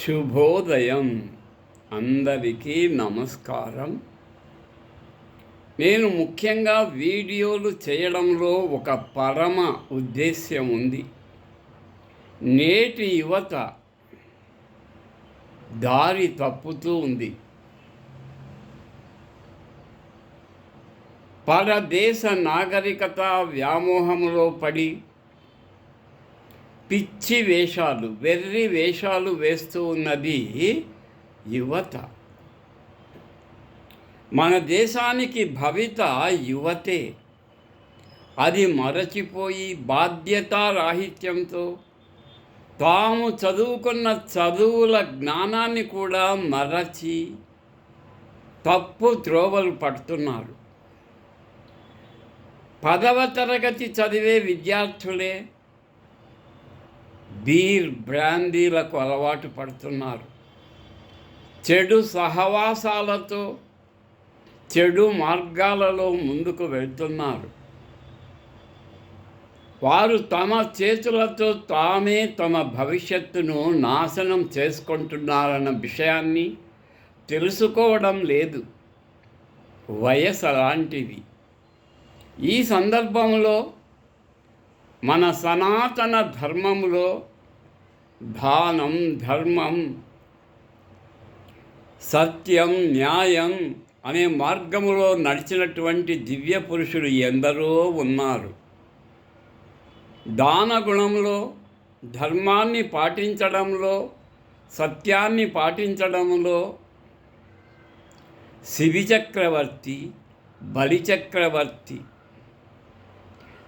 శుభోదయం. అందరికీ నమస్కారం. నేను ముఖ్యంగా వీడియోలు చేయడంలో ఒక పరమ ఉద్దేశ్యం ఉంది. నేటి యువత దారి తప్పుతూ ఉంది. పరదేశ నాగరికత వ్యామోహంలో పడి పిచ్చి వేషాలు వెర్రి వేషాలు వేస్తూ ఉన్నది యువత. మన దేశానికి భవిత యువతే. అది మరచిపోయి బాధ్యతారాహిత్యంతో తాము చదువుకున్న చదువుల జ్ఞానాన్ని కూడా మరచి తప్పు త్రోవలు పడుతున్నారు. పదవ తరగతి చదివే విద్యార్థులే బీర్ బ్రాందీలకు అలవాటు పడుతున్నారు. చెడు సహవాసాలతో చెడు మార్గాలలో ముందుకు వెళ్తున్నారు. వారు తమ చేతులతో తామే తమ భవిష్యత్తును నాశనం చేసుకుంటున్నారన్న విషయాన్ని తెలుసుకోవడం లేదు. వయసు అలాంటిది ఈ సందర్భంలో మన సనాతన ధర్మంలో దానం ధర్మం సత్యం న్యాయం అనే మార్గములో నడిచినటువంటి దివ్య పురుషులు ఎందరో ఉన్నారు. దాన గుణంలో ధర్మాన్ని పాటించడంలో సత్యాన్ని పాటించడంలో శివి చక్రవర్తి బలిచక్రవర్తి.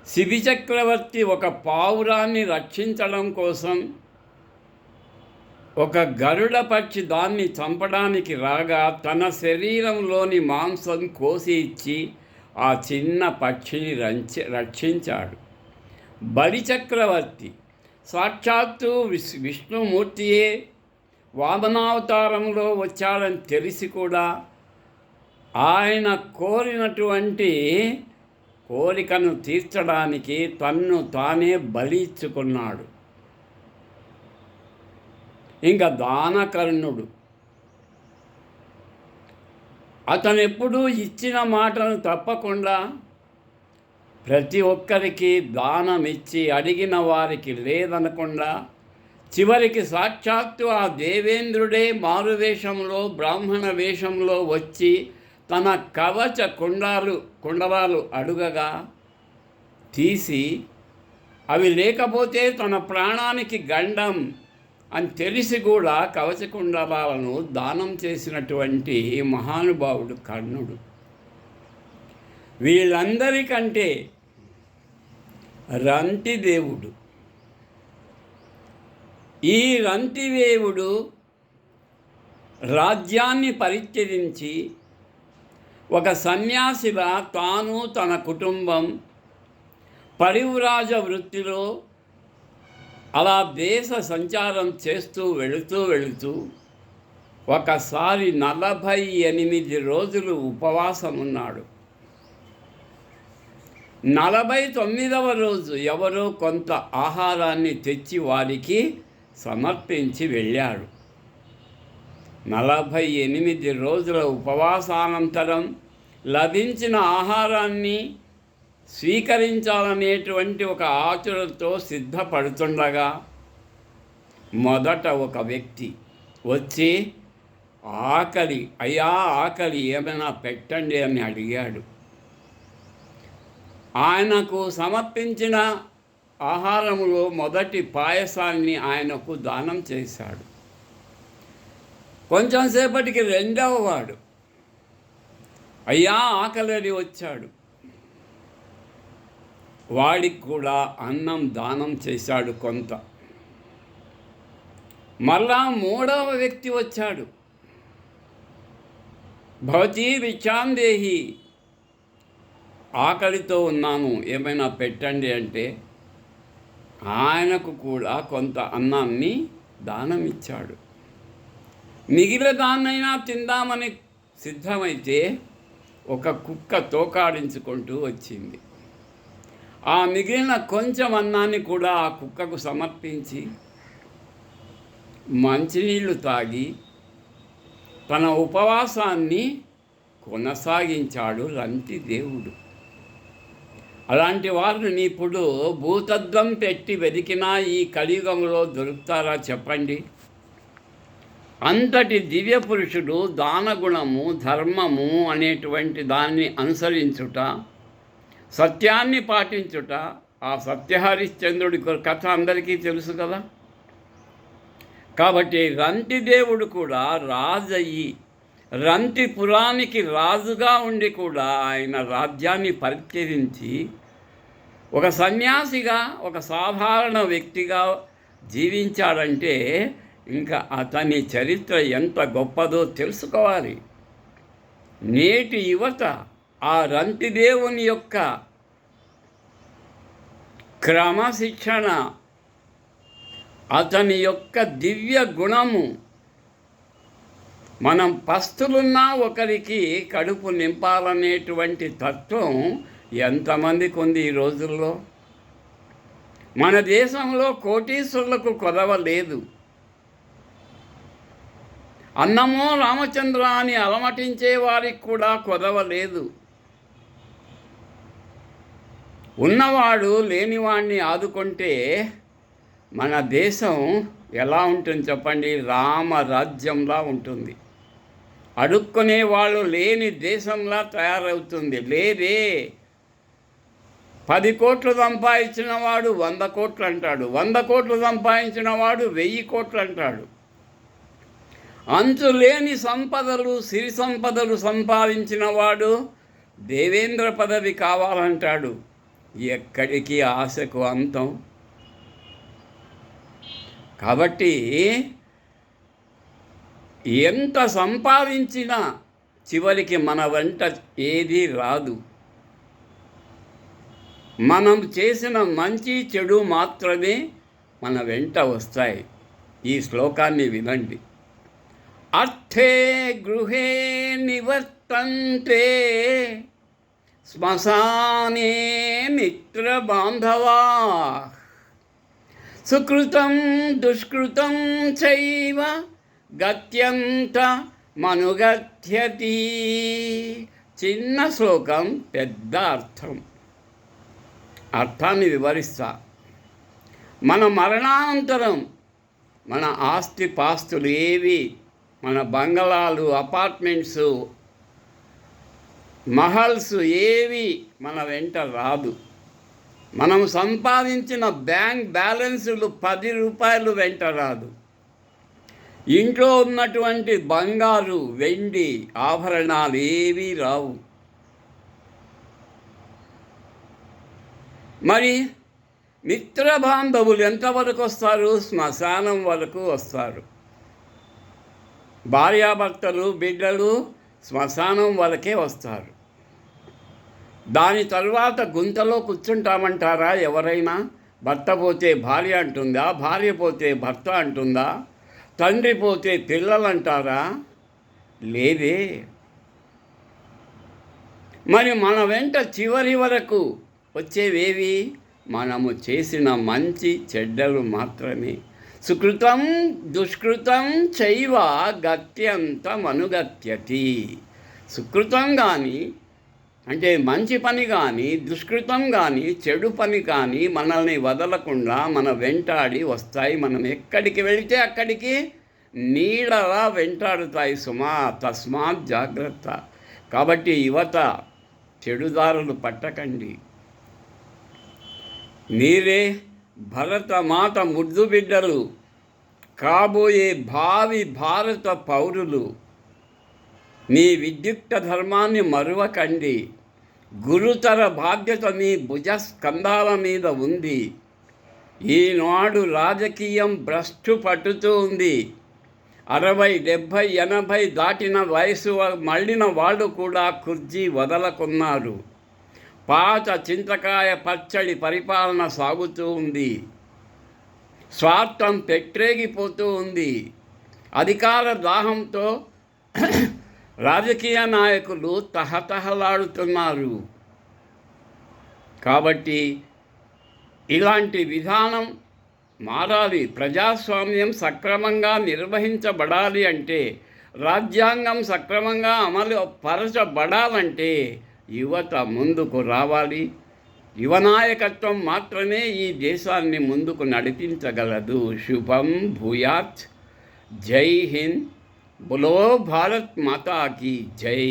శివి చక్రవర్తి ఒక పావురాన్ని రక్షించడం కోసం ఒక గరుడ పక్షి దాన్ని చంపడానికి రాగా తన శరీరంలోని మాంసం కోసి ఇచ్చి ఆ చిన్న పక్షిని రంచి రక్షించాడు. బలిచక్రవర్తి సాక్షాత్తు విష్ విష్ణుమూర్తియే వామనావతారంలో వచ్చాడని తెలిసి కూడా ఆయన కోరినటువంటి కోరికను తీర్చడానికి తన్ను తానే బలి ఇచ్చుకున్నాడు. ఇంకా దానకర్ణుడు. అతను ఎప్పుడూ ఇచ్చిన మాటను తప్పకుండా ప్రతి ఒక్కరికి దానం ఇచ్చి అడిగిన వారికి లేదనకుండా చివరికి సాక్షాత్తు ఆ దేవేంద్రుడే మారువేషంలో బ్రాహ్మణ వేషంలో వచ్చి తన కవచ కుండాలు కుండలాలు అడుగగా తీసి అవి లేకపోతే తన ప్రాణానికి గండం అని తెలిసి కూడా కవచకుండలాలను దానం చేసినటువంటి మహానుభావుడు కర్ణుడు. వీళ్ళందరికంటే రంతిదేవుడు ఈ రంతిదేవుడు రాజ్యాన్ని పరిత్యజించి ఒక సన్యాసిగా తాను తన కుటుంబం పరివ్రాజ వృత్తిలో అలా దేశ సంచారం చేస్తూ వెళుతూ వెళుతూ ఒకసారి నలభై ఎనిమిది రోజులు ఉపవాసం ఉన్నాడు నలభై తొమ్మిదవ రోజు ఎవరో కొంత ఆహారాన్ని తెచ్చి వారికి సమర్పించి వెళ్ళాడు. నలభై ఎనిమిది రోజుల ఉపవాసానంతరం లభించిన ఆహారాన్ని స్వీకరించాలనేటువంటి ఒక ఆచరణతో సిద్ధపడుతుండగా మొదట ఒక వ్యక్తి వచ్చి ఆకలి అయ్యా ఆకలి ఏమైనా పెట్టండి అని అడిగాడు. ఆయనకు సమర్పించిన ఆహారములో మొదటి పాయసాన్ని ఆయనకు దానం చేశాడు. కొంచెం సేపటికి రెండవ వాడు అయ్యా ఆకలి వచ్చాడు. వాడికి కూడా అన్నం దానం చేశాడు కొంత. మళ్ళా మూడవ వ్యక్తి వచ్చాడు. భవతీ విచాందేహి ఆకలితో ఉన్నాను ఏమైనా పెట్టండి అంటే ఆయనకు కూడా కొంత అన్నాన్ని దానం ఇచ్చాడు. మిగిలిన దాన్నైనా తిందామని సిద్ధమైతే ఒక కుక్క తోకాడించుకుంటూ వచ్చింది. ఆ మిగిలిన కొంచెం అన్నాన్ని కూడా ఆ కుక్కకు సమర్పించి మంచినీళ్ళు తాగి తన ఉపవాసాన్ని కొనసాగించాడు రంతి దేవుడు. అలాంటి వారిని ఇప్పుడు భూతత్వం పెట్టి వెతికినా ఈ కలియుగంలో దొరుకుతారా చెప్పండి. అంతటి దివ్య పురుషుడు దానగుణము ధర్మము అనేటువంటి దాన్ని అనుసరించుట సత్యాన్ని పాటించుట ఆ సత్యహరిశ్చంద్రుడి కథ అందరికీ తెలుసు కదా? కాబట్టి రంతి దేవుడు కూడా రాజయ్యి రంతిపురానికి రాజుగా ఉండి కూడా ఆయన రాజ్యాన్ని పరిత్యజించి ఒక సన్యాసిగా ఒక సాధారణ వ్యక్తిగా జీవించాడంటే ఇంకా అతని చరిత్ర ఎంత గొప్పదో తెలుసుకోవాలి. నేటి యువత ఆ రంతిదేవుని యొక్క క్రమశిక్షణ అతని యొక్క దివ్య గుణము. మనం పస్తులున్నా ఒకరికి కడుపు నింపాలనేటువంటి తత్వం ఎంతమందికి ఉంది ఈ రోజుల్లో? మన దేశంలో కోటీశ్వరులకు కొదవ లేదు. అన్నమో రామచంద్ర అని అలమటించే వారికి కూడా కొదవ లేదు. ఉన్నవాడు లేనివాడిని ఆదుకుంటే మన దేశం ఎలా ఉంటుంది చెప్పండి? రామరాజ్యంలా ఉంటుంది. అడుక్కునే వాళ్ళు లేని దేశంలా తయారవుతుంది. లేదే. పది కోట్లు సంపాదించిన వాడు వంద కోట్లు అంటాడు. వంద కోట్లు సంపాదించిన వాడు వెయ్యి కోట్లు అంటాడు. అంచు లేని సంపదలు సిరి సంపదలు సంపాదించిన వాడు దేవేంద్ర పదవి కావాలంటాడు. ఎక్కడికి ఆశకు అంతం? కాబట్టి ఎంత సంపాదించినా చివరికి మన వెంట ఏది రాదు. మనం చేసిన మంచి చెడు మాత్రమే మన వెంట వస్తాయి. ఈ శ్లోకాన్ని వినండి. అర్థే గృహే నివర్తంతే శ్మశానే మిత్రబాంధవా. సుకృతం దుష్కృతం చైవ గత్యంత మనుగత్యతి. చిన్న శ్లోకం పెద్ద అర్థం అర్థాన్ని వివరిస్తా. మన మరణానంతరం మన ఆస్తి పాస్తులు ఏవి మన బంగళాలు అపార్ట్మెంట్స్ మహల్స్ ఏవి మన వెంట రాదు. మనం సంపాదించిన బ్యాంక్ బ్యాలెన్సులు పది రూపాయలు వెంట రాదు. ఇంట్లో ఉన్నటువంటి బంగారు వెండి ఆభరణాలు ఏవీ రావు. మరి మిత్ర బాంధవులు ఎంతవరకు వస్తారు? శ్మశానం వరకు వస్తారు. భార్యాభర్తలు బిడ్డలు శ్మశానం వరకే వస్తారు. దాని తర్వాత గుంతలో కూర్చుంటామంటారా ఎవరైనా? భర్త పోతే భార్య అంటుందా? భార్య పోతే భర్త అంటుందా? తండ్రి పోతే పిల్లలు అంటారా లేదే. మరి మన వెంట చివరి వరకు వచ్చేవేవి? మనము చేసిన మంచి చెడ్డలు మాత్రమే. సుకృతం దుష్కృతం చైవ గత్యంత అనుగత్యతి సుకృతం కానీ అంటే మంచి పని కానీ దుష్కృతం కానీ చెడు పని కానీ మనల్ని వదలకుండా మన వెంటాడి వస్తాయి. మనం ఎక్కడికి వెళితే అక్కడికి నీడలా వెంటాడుతాయి సుమా తస్మాత్ జాగ్రత్త. కాబట్టి యువత చెడుదారులు పట్టకండి. మీరే భరతమాత ముద్దు బిడ్డలు కాబోయే భావి భారత పౌరులు. మీ విద్యుక్త ధర్మాన్ని మరువకండి. గురుతర బాధ్యత మీ భుజస్కంధాల మీద ఉంది. ఈనాడు రాజకీయం భ్రష్టు పట్టుతూ ఉంది. అరవై డెబ్భై ఎనభై దాటిన వయసు మళ్ళిన వాళ్ళు కూడా కుర్జీ వదలకున్నారు. పాత చింతకాయ పచ్చడి పరిపాలన సాగుతూ ఉంది. స్వార్థం పెట్టేగిపోతూ ఉంది. అధికార దాహంతో రాజకీయ నాయకులు తహతహలాడుతున్నారు. కాబట్టి ఇలాంటి విధానం మారాలి. ప్రజాస్వామ్యం సక్రమంగా నిర్వహించబడాలి అంటే రాజ్యాంగం సక్రమంగా అమలు పరచబడాలంటే యువత ముందుకు రావాలి. యువ నాయకత్వం మాత్రమే ఈ దేశాన్ని ముందుకు నడిపించగలదు. శుభం భూయాత్. జై హింద్. బులో భారత్ మాతాకి జై